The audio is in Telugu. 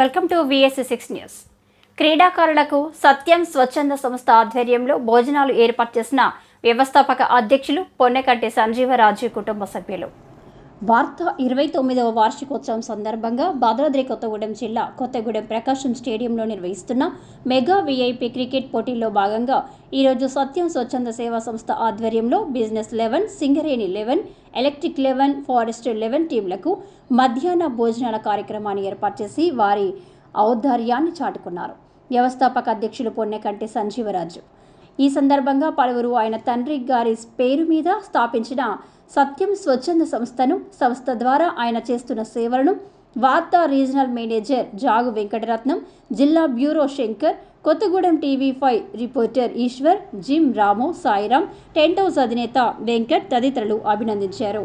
Welcome to V S C six news. క్రీడాకారులకు సత్యం స్వచ్ఛంద సంస్థ ఆధ్వర్యంలో భోజనాలు ఏర్పాటు చేసిన వ్యవస్థాపక అధ్యక్షులు పొన్నెకంటి సంజీవరాజు కుటుంబ సభ్యులు. వార్త ఇరవై తొమ్మిదవ వార్షికోత్సవం సందర్భంగా భద్రాద్రి కొత్తగూడెం జిల్లా కొత్తగూడెం ప్రకాశం స్టేడియంలో నిర్వహిస్తున్న మెగా విఐపి క్రికెట్ పోటీల్లో భాగంగా ఈరోజు సత్యం స్వచ్ఛంద సేవా సంస్థ ఆధ్వర్యంలో business eleven Singareni eleven electric eleven forest eleven టీంలకు మధ్యాహ్న భోజనాల కార్యక్రమాన్ని ఏర్పాటు చేసి వారి ఔదార్యాన్ని చాటుకున్నారు. వ్యవస్థాపక అధ్యక్షులు పొన్నెకంటి సంజీవరాజు ఈ సందర్భంగా పలువురు ఆయన తండ్రి గారి పేరు మీద స్థాపించిన సత్యం స్వచ్ఛంద సంస్థను సంస్థ ద్వారా ఆయన చేస్తున్న సేవలను వార్తా రీజనల్ మేనేజర్ జాగు వెంకటరత్నం జిల్లా bureau Shankar Kothagudem TV five reporter Eshwar gym Ramu Sairam tent house అధినేత వెంకట్ తదితరులు అభినందించారు.